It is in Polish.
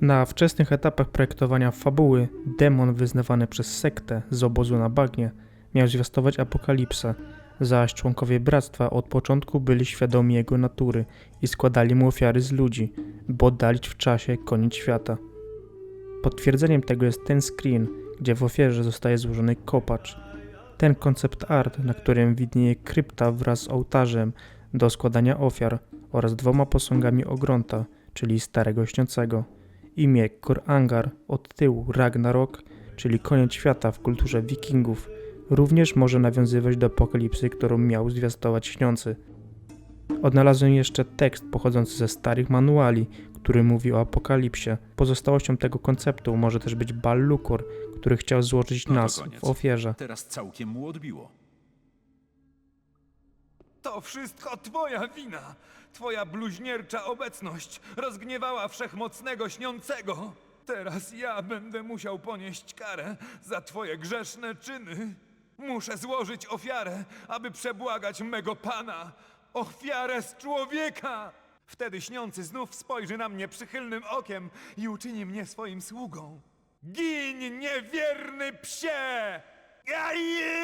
Na wczesnych etapach projektowania fabuły, demon wyznawany przez sektę z obozu na bagnie miał zwiastować apokalipsę, zaś członkowie bractwa od początku byli świadomi jego natury i składali mu ofiary z ludzi, by oddalić w czasie koniec świata. Potwierdzeniem tego jest ten screen, gdzie w ofierze zostaje złożony kopacz. Ten koncept art, na którym widnieje krypta wraz z ołtarzem do składania ofiar oraz dwoma posągami ogrąta, czyli Starego Śniącego. Imię Kor Angar od tyłu Ragnarok, czyli koniec świata w kulturze wikingów, również może nawiązywać do apokalipsy, którą miał zwiastować Śniący. Odnalazłem jeszcze tekst pochodzący ze starych manuali, który mówi o apokalipsie. Pozostałością tego konceptu może też być Ballukor, który chciał złożyć No nas koniec. w ofierze. Teraz całkiem mu odbiło. To wszystko twoja wina! Twoja bluźniercza obecność rozgniewała wszechmocnego śniącego! Teraz ja będę musiał ponieść karę za twoje grzeszne czyny. Muszę złożyć ofiarę, aby przebłagać mego pana. Ofiarę z człowieka! Wtedy śniący znów spojrzy na mnie przychylnym okiem i uczyni mnie swoim sługą. Gin, niewierny psie! Ja, ja!